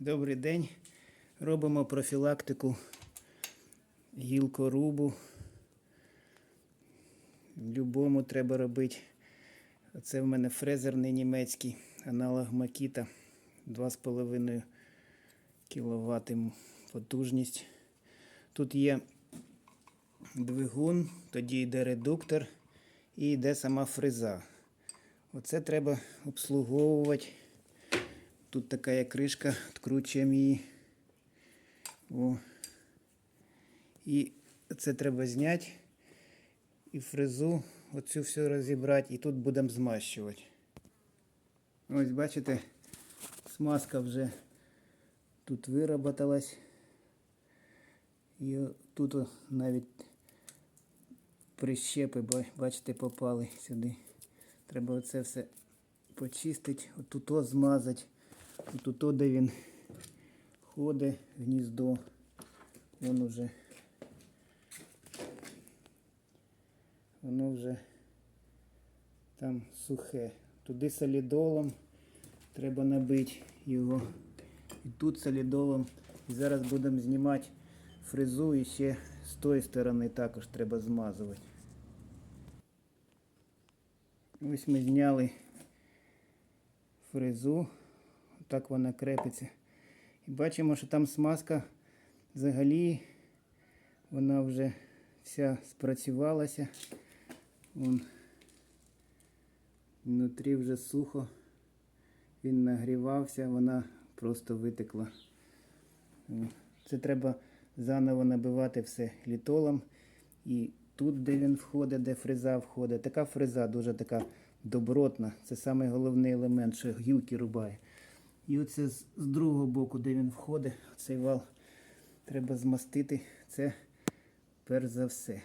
Добрий день. Робимо профілактику гілкорубу. Любому треба робити. Це в мене фрезерний німецький аналог Макіта 2,5 кВт потужність. Тут є двигун, тоді йде редуктор і йде сама фреза. Оце треба обслуговувати. Тут така є кришка, відкручуємо її. О. І це треба зняти. І фрезу оцю всю розібрати. І тут будемо змащувати. Ось бачите, смазка вже тут вироботалась. І тут навіть прищепи, бачите, попали сюди. Треба оце все почистити, отут змазати. Тут о, де він ходить, гніздо. Воно вже воно вже там сухе. Туди солідолом треба набити його. І тут солідолом. І зараз будемо знімати фрезу і ще з тої сторони також треба змазувати. Ось ми зняли фрезу. Так вона крепиться. І бачимо, що там смазка взагалі вона вже вся спрацювалася. Вон внутрі вже сухо. Він нагрівався, вона просто витекла. Це треба заново набивати все літолом. І тут, де він входить, де фреза входить. Така фреза дуже така добротна. Це найголовніший елемент, що гілки рубає. І оце з, другого боку, де він входить, цей вал треба змастити. Це перш за все.